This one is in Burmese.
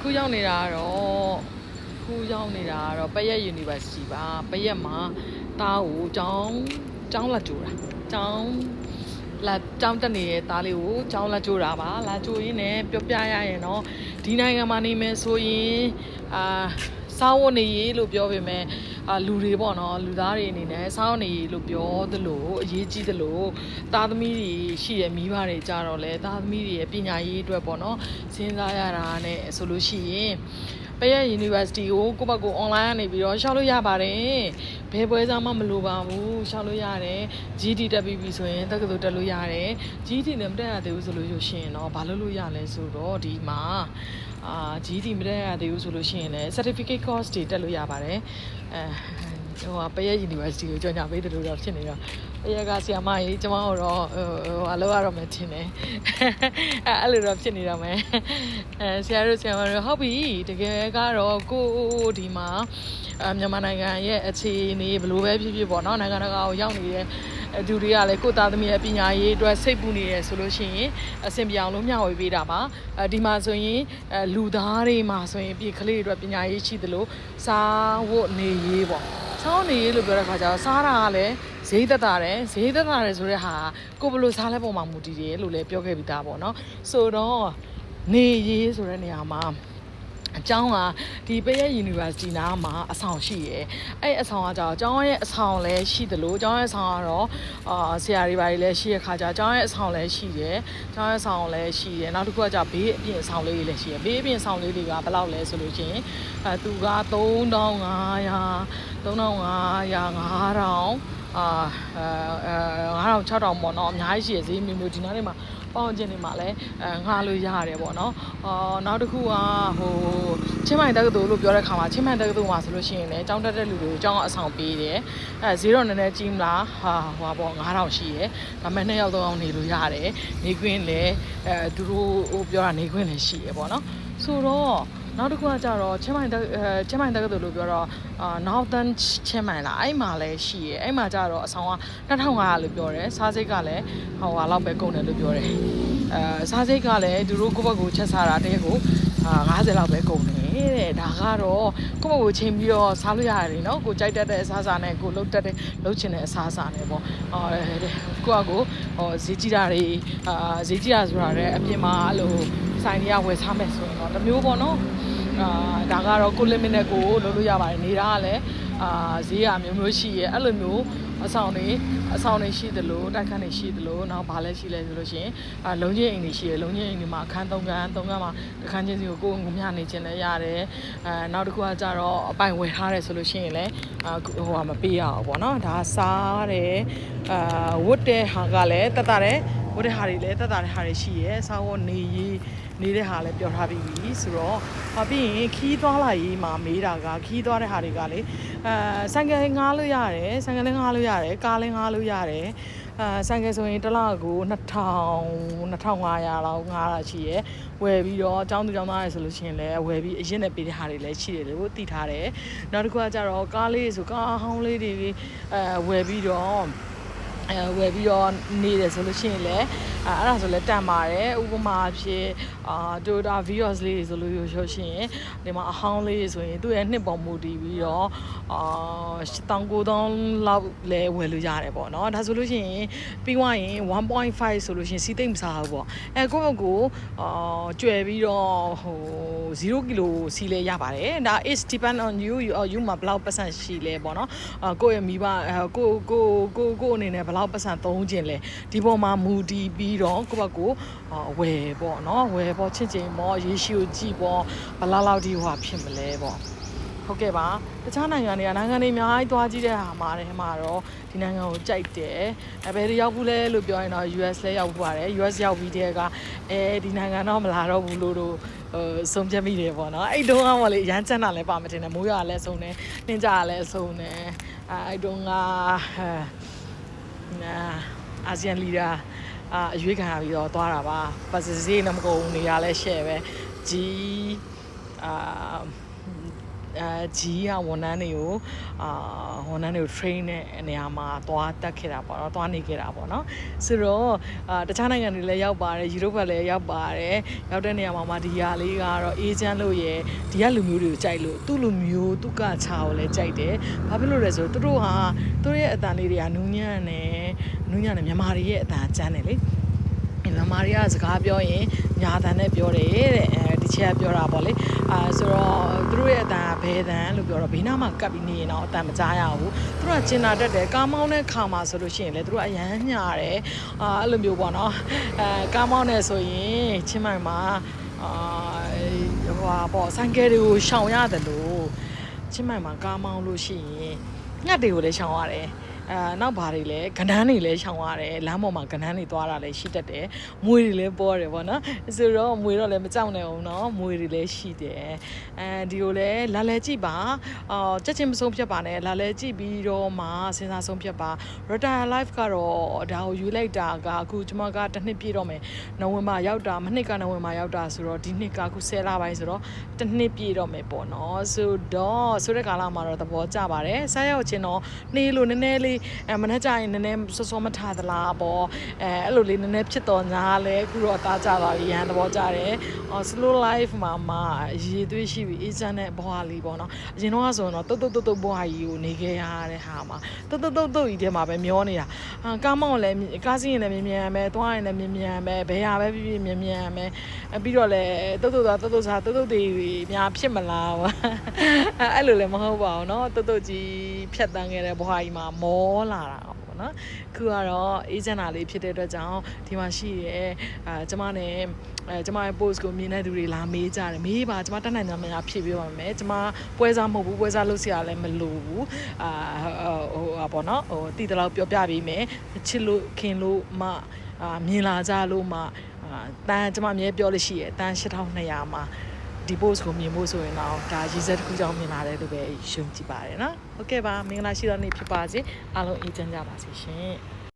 အခုရောက်နေတာကတော့အခုရောက်နေတာကတော့ပရက် University ပါပရက်မှာတားကိုကျောင်းကျောင်းလာကြိုတာကျောင်းလာကျောင်းတက်နေတဲ့သားလေးကိုကျောင်းလာကြိုတာပါလာကြိုရင်းနဲ့ပြောပြရရင်တော့ဒီနိုင်ငံမှာနေမယ်ဆိုရင်အာစားဝတ်နေရေးလို့ပြောပေမဲ့ အာလူတွေပေါ့နော်လူသားတွေအနေနဲ့စားဝတ်နေရေးလို့ပြောသလိုအရေးကြီးသလိုသားသမီးတွေရှိရမိဘတွေကြတော့လဲသားသမီးတွေရဲ့ပညာရေးအတွက်ပေါ့နော်စဉ်းစားရတာနဲ့ဆိုလို့ရှိရင် ပရက် University ကိုကိုယ့်ဘက်ကို online ကနေပြီးတော့ရှောက်လို့ရပါတယ်ဘယ်ပွဲစားမှမလိုပါဘူးရှောက်လို့ရတယ် GD တက်ပြီးပြီဆိုရင်တက္ကသိုလ်တက်လို့ရတယ် GD နဲ့မတက်ရသေးဘူးဆိုလို့ရှိရင်တော့ဘာလို့လို့ရလဲဆိုတော့ဒီမှာအာ GD မတက်ရသေးဘူးဆိုလို့ရှိရင်လည်း certificate course တွေတက်လို့ရပါတယ်အဲ ဟိုပရက် University ကိုကြော်ညာပေးတယ်လို့တော့ဖြစ်နေတော့ပရက်ကဆီယမကြီးကျွန်မတို့တော့ဟိုဟိုအလုပ်ရတော့မယ်ထင်တယ်အဲအဲ့လိုတော့ဖြစ်နေတော့မယ်အဲဆရာတို့ဆရာမတို့ဟုတ်ပြီတကယ်ကတော့ကိုဒီမှာအမြန်မာနိုင်ငံရဲ့အခြေအနေဘယ်လိုပဲဖြစ်ဖြစ်ပေါ့နော်နိုင်ငံတကာကိုရောက်နေတဲ့အဲသူတွေကလည်းကိုယ့်သားသမီးရဲ့ပညာရေးအတွက်စိတ်ပူနေတယ်ဆိုလို့ရှိရင်အဆင်ပြေအောင်လို့မျှဝေပေးတာပါအဲဒီမှာဆိုရင်အဲလူသားတွေမှာဆိုရင်ပြည်ကလေးတွေအတွက်ပညာရေးရှိသလိုစားဝတ်နေရေးပေါ့ စားဝတ်နေရေးလို့ပြောတဲ့ခါကျတော့စားတာကလည်းဈေးသက်သာတယ်ဈေးသက်သာတယ်ဆိုတဲ့ဟာကိုဘယ်လိုစားလဲပုံမှာမူတည်တယ်လို့လည်းပြောခဲ့ပြီးသားပေါ့နော်ဆိုတော့နေရေးဆိုတဲ့နေရာမှာ အကျောင်းကဒီပရက် University နားမှာအဆောင်ရှိရယ်အဲ့အဆောင်ကကြောင့်အကျောင်းရဲ့အဆောင်လည်းရှိသလိုအကျောင်းရဲ့အဆောင်ကတော့အာဆရာတွေဘာတွေလည်းရှိရခါကြအကျောင်းရဲ့အဆောင်လည်းရှိတယ်အကျောင်းရဲ့အဆောင်လည်းရှိတယ်နောက်တစ်ခုကကြောင့်ဘေးအပြင်အဆောင်လေးတွေလည်းရှိရယ်ဘေးအပြင်အဆောင်လေးတွေကဘယ်လောက်လဲဆိုလို့ချင်းအဲသူက3500 3500 5000အာအဲ9000 6000ပေါ့နော်အများကြီးရှိရဈေးမျိုးမျိုးဒီနားလေးမှာ ပေါင်းချင်းနေမှာလဲအဲငှားလို့ရတယ်ပေါ့နော်အာနောက်တစ်ခုကဟိုချင်းမိုင်တက္ကသိုလ်လို့ပြောတဲ့ခါမှာချင်းမိုင်တက္ကသိုလ်မှာဆိုလို့ရှိရင်လည်းကျောင်းတက်တဲ့လူတွေကိုကျောင်းအဆောင်ပေးတယ်အဲဈေးတော့နည်းနည်းကြီးမလားဟာဟိုပါပေါ့9000ရှိရဒါပေမဲ့နှစ်ယောက်သုံးယောက်နေလို့ရတယ်နေခွင့်လည်းအဲသူတို့ဟိုပြောတာနေခွင့်လည်းရှိရပေါ့နော်ဆိုတော့ နောက်တစ်ခုကကြတော့ချင်းမိုင်တက်အဲချင်းမိုင်တက္ကသိုလ်လို့ပြောတော့အာနောက်တန်းချင်းမိုင်လားအဲ့မှာလည်းရှိရအဲ့မှာကြတော့အဆောင်က2500လို့ပြောတယ်စားစိတ်ကလည်းဟိုဟာလောက်ပဲကုန်တယ်လို့ပြောတယ်အဲစားစိတ်ကလည်းသူတို့ကိုယ့်ဘက်ကိုချက်စားတာတကယ်ကို အာ90လောက်ပဲကုန်တယ်တဲ့ဒါကတော့ကိုယ့်ဘက်ကိုချိန်ပြီးတော့စားလို့ရတယ်နော်ကိုကြိုက်တတ်တဲ့အစားအစာနဲ့ကိုလှုပ်တတ်တဲ့လှုပ်ချင်တဲ့အစားအစာနဲ့ပေါ့အော်ကိုကကိုဟောဈေးကြီးတာတွေအာဈေးကြီးတာဆိုတာလည်းအပြင်မှာအဲ့လိုဆိုင်တွေကဝယ်စားမယ်ဆိုရင်တော့တစ်မျိုးပေါ့နော်အာဒါကတော့ကို limit နဲ့ကိုလုပ်လို့ရပါတယ်နေတာကလည်းအာဈေးရမျိုးမျိုးရှိရဲ့အဲ့လိုမျိုး အဆောင်တွေအဆောင်တွေရှိသလိုတိုက်ခန်းတွေရှိသလိုနောက်ဘာလဲရှိလဲဆိုလို့ရှိရင်အာလုံချင်းအိမ်တွေရှိရဲ့လုံချင်းအိမ်တွေမှာအခန်း၃ခန်း၃ခန်းမှာတစ်ခန်းချင်းစီကိုကိုယ်ငုံမျှနေခြင်းလည်းရတယ်အဲနောက်တစ်ခုကကြတော့အပိုင်ဝယ်ထားတယ်ဆိုလို့ရှိရင်လည်းအာဟိုဟာမပေးရအောင်ပေါ့နော်ဒါစားတယ်အာဝတ်တဲ့ဟာကလည်းတတ်တာတယ်ဝတ်တဲ့ဟာတွေလည်းတတ်တာတဲ့ဟာတွေရှိရဲ့စားဝတ်နေရေး နေတဲ့ဟာလည်းပြောထားပြီးပြီဆိုတော့ဟောပြီးရင်ခီးသွားလာရေးမှာမေးတာကခီးသွားတဲ့ဟာတွေကလေအဲဆိုင်ကယ်ငားလို့ရတယ်ဆိုင်ကယ်လည်းငားလို့ရတယ်ကားလည်းငားလို့ရတယ်အဲဆိုင်ကယ်ဆိုရင်တစ်လကို2000 2500လောက်ငားတာရှိရယ်ဝယ်ပြီးတော့အကြောင်းသူအကြောင်းသားရယ်ဆိုလို့ရှိရင်လည်းဝယ်ပြီးအရင်နဲ့ပေးတဲ့ဟာတွေလည်းရှိတယ်လို့သိထားတယ်နောက်တစ်ခုကကြတော့ကားလေးဆိုကားဟောင်းလေးတွေအဲဝယ်ပြီးတော့ အဲဝယ်ပြီးတော့နေတယ်ဆိုလို့ရှိရင်လည်းအဲအဲ့ဒါဆိုလည်းတန်ပါတယ်ဥပမာအဖြစ်အာ Toyota Vios လေးတွေဆိုလို့ရရှိရင်ဒီမှာအဟောင်းလေးတွေဆိုရင်သူ့ရဲ့နှစ်ပေါ်မူတည်ပြီးတော့အာတောင်ကိုတောင်းလောက်လဲဝယ်လို့ရတယ်ပေါ့နော်ဒါဆိုလို့ရှိရင်ပြီးွားရင်1.5ဆိုလို့ရှိရင်စီးသိမ့်မစားဘူးပေါ့အဲကိုယ့်ဘက်ကိုအာကျွယ်ပြီးတော့ဟို0ကီလိုစီးလဲရပါတယ်ဒါ is depend on you you, you မှာဘယ်လောက်ပတ်စံရှိလဲပေါ့နော်အာကိုယ့်ရဲ့မိဘအဲကိုကိုကိုကိုအနေနဲ့ဘယ်လောက်ပတ်စံသုံးခြင်းလဲဒီပေါ်မှာမူတည်ပြီးတော့ကိုယ့်ဘက်ကိုအာဝယ်ပေါ့နော်ဝယ်ပေါ့ချစ်ချင်းပေါ့ရေရှိကိုကြည့်ပေါ့ဘယ်လောက်လောက်ဒီဟိုဖြစ်မလဲပေါ့ဟုတ်ကဲ့ပါတခြားနိုင်ငံတွေကနိုင်ငံတွေအများကြီးသွားကြည့်တဲ့ဟာမှာတယ်မှာတော့ဒီနိုင်ငံကိုကြိုက်တယ်အဲဘယ်တွေရောက်ဘူးလဲလို့ပြောရင်တော့ US လဲရောက်ဘူးပါတယ် US ရောက်ပြီးတဲ့ကအဲဒီနိုင်ငံတော့မလာတော့ဘူးလို့တို့ဟိုဆုံးဖြတ်မိတယ်ပေါ့နော်အဲ့တုန်းကပေါ့လေရမ်းချမ်းတာလည်းပါမတင်တယ်မိုးရွာလည်းဆုံးတယ်နှင်းကြလည်းဆုံးတယ်အဲအဲ့တုန်းကနာ အာဆီယံလီဒါအာအရွေးခံရပြီးတော့သွားတာပါပတ်စစေးနမကုန်နေရလဲရှဲ့ပဲဂျီအာ အဲကြီးကဝန်ထမ်းတွေကိုအာဝန်ထမ်းတွေကို train တဲ့နေရာမှာသွားတက်ခဲ့တာပေါ့နော်သွားနေခဲ့တာပေါ့နော်ဆိုတော့အာတခြားနိုင်ငံတွေလည်းရောက်ပါတယ်ယူရိုပလည်းရောက်ပါတယ်ရောက်တဲ့နေရာမှာမှဒီဟာလေးကတော့ agent လို့ရယ်ဒီကလူမျိုးတွေကိုကြိုက်လို့သူ့လူမျိုးသူကချာကိုလည်းကြိုက်တယ်ဘာဖြစ်လို့လဲဆိုတော့သူတို့ဟာသူတို့ရဲ့အတန်လေးတွေကနူးညံ့နေနူးညံ့နေမြန်မာတွေရဲ့အတန်ကျန်းတယ်လေမမရီကစကားပြောရင်ညာတန်နဲ့ပြောတယ်တဲ့အဲဒီချက်ကပြောတာပေါ့လေ အာဆိုတော့သူတို့ရဲ့အတန်ကဘဲတန်လို့ပြောတော့ဘေးနားမှာကပ်ပြီးနေရင်တော့အတန်မကြားရဘူးသူတို့ကကျင်နာတတ်တယ်ကားမောင်းတဲ့ခါမှာဆိုလို့ရှိရင်လေသူတို့ကအရန်ညာတယ်အာအဲ့လိုမျိုးပေါ့နော်အဲကားမောင်းနေဆိုရင်ချင်းမိုင်မှာအာဟိုဟာပေါ့ဆိုင်ကယ်တွေကိုရှောင်ရတယ်လို့ချင်းမိုင်မှာကားမောင်းလို့ရှိရင်ငှက်တွေကိုလည်းရှောင်ရတယ် အဲနောက်ဘာတွေလဲကဏန်းတွေလည်းရှောင်ရတယ်လမ်းပေါ်မှာကဏန်းတွေသွားတာလည်းရှိတတ်တယ်မွေတွေလည်းပေါ်တယ်ဗောနော်ဆိုတော့မွေတော့လည်းမကြောက်နိုင်အောင်နော်မွေတွေလည်းရှိတယ်အဲဒီကိုလည်းလာလဲကြည့်ပါအော်ချက်ချင်းမဆုံးဖြတ်ပါနဲ့လာလဲကြည့်ပြီးတော့မှစဉ်းစားဆုံးဖြတ်ပါ retire life ကတော့ဒါကိုယူလိုက်တာကအခုကျွန်မကတစ်နှစ်ပြည့်တော့မယ်နိုဝင်ဘာရောက်တာမနှစ်ကနိုဝင်ဘာရောက်တာဆိုတော့ဒီနှစ်ကအခု10လပိုင်းဆိုတော့တစ်နှစ်ပြည့်တော့မယ်ပေါ့နော်ဆိုတော့ဆိုတဲ့ကာလမှာတော့သဘောကျပါတယ်စားရောက်ချင်းတော့နေလို့နည်းနည်းလေးအဲမနေ့ကျရင်နည်းနည်းစောစောမထားသလားပေါ့အဲအဲ့လိုလေးနည်းနည်းဖြစ်တော့ညာလဲအခုတော့တားကြပါပြီရန်သဘောကျတယ်အော် slow life မှာမှရေသွေးရှိပြီအေးချမ်းတဲ့ဘဝလေးပေါ့နော်အရင်တော့ဆိုရင်တော့တုတ်တုတ်တုတ်တုတ်ဘဝကြီးကိုနေခဲ့ရတဲ့ဟာမှာတုတ်တုတ်တုတ်တုတ်ကြီးထဲမှာပဲမျောနေတာဟာကားမောင်းလည်းကားစီးရင်လည်းမြင်မြန်ပဲသွားရင်လည်းမြင်မြန်ပဲဘယ်ဟာပဲဖြစ်ဖြစ်မြင်မြန်ပဲအပြီးတော့လည်းတုတ်တုတ်သွားတုတ်တုတ်စားတုတ်တုတ်တွေများဖြစ်မလားဝအဲ့အဲ့လိုလည်းမဟုတ်ပါဘူးเนาะတုတ်တုတ်ကြီးဖြတ်တန်းခဲ့တဲ့ဘဝကြီးမှာမော လာတာပေါ့နော်ခုကတော့အေဂျင့်တာလေးဖြစ်တဲ့အတွက်ကြောင့်ဒီမှာရှိရဲအာကျမနဲ့အဲကျမရဲ့ post ကိုမြင်တဲ့သူတွေလာမေးကြတယ်မေးပါကျမတက်နိုင်ကြမှာဖြည့်ပေးပါမယ်ကျမပွဲစားမဟုတ်ဘူးပွဲစားလုပ်စရာလည်းမလိုဘူးအာဟိုဟာပေါ့နော်ဟိုတည်တလောက်ပြောပြပေးမယ်ချစ်လို့ခင်လို့မှအာမြင်လာကြလို့မှအာတန်ကျမအမြဲပြောလို့ရှိရဲတန်8200မှာ ဒီ post ကိုမြင်ဖို့ဆိုရင်တော့ဒါရည်စက်တစ်ခုကြောင့်မြင်လာတယ်လို့ပဲယုံကြည်ပါတယ်နော်။ Okay ပါမင်္ဂလာရှိသောနေ့ဖြစ်ပါစေအားလုံးအေးချမ်းကြပါစေရှင်။